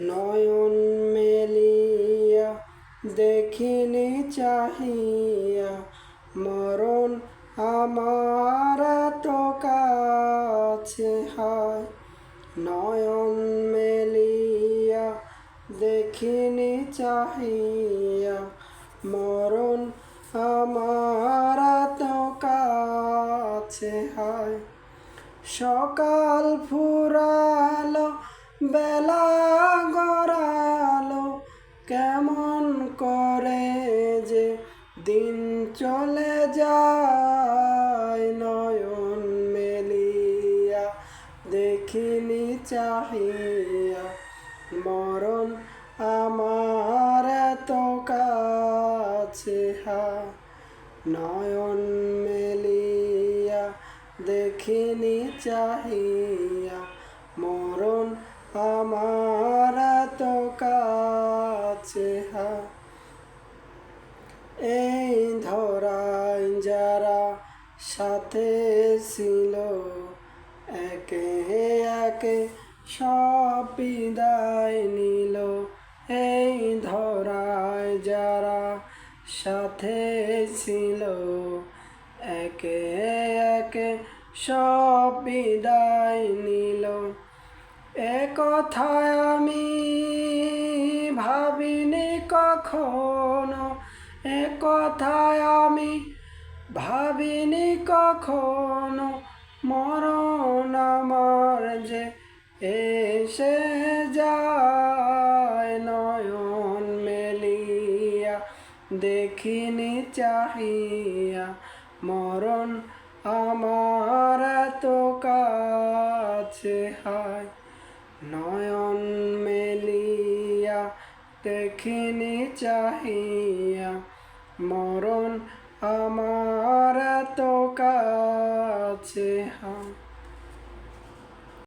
নয়ন মেলিয়া দেখিনি চাহিয়া, মরণ আমার তো কাছে হায়। নয়ন মেলিয়া দেখিনি চাহিয়া, মরণ আমার তো কাছে হায়। সকাল ফুরালো কেমন করে যে দিন চলে যায় নয়ন মেলিয়া, দেখিনি চাহিয়া মরণ আমার এত কাছে হা, নয়ন মেলিয়া, দেখিনি চাহিয়া মরণ আমার তো কাছে হা। এই ধরায় যারা সাথে ছিল, একে একে সব বিদায় নিল। এই ধরায় যারা সাথে ছিল, একে একে সব বিদায় নিল। এ কথায় আমি ভাবিনি কখনো, এ কথায় আমি ভাবিনি কখনো, মরণ আমার যে এসে যায় নয়ন মেলিয়া, দেখিনি চাহিয়া, মরণ আমার তো কাছে হায়, নয়ন মেলিয়া দেখিনি চাহিয়া মরণ আমার তো কাছে হায়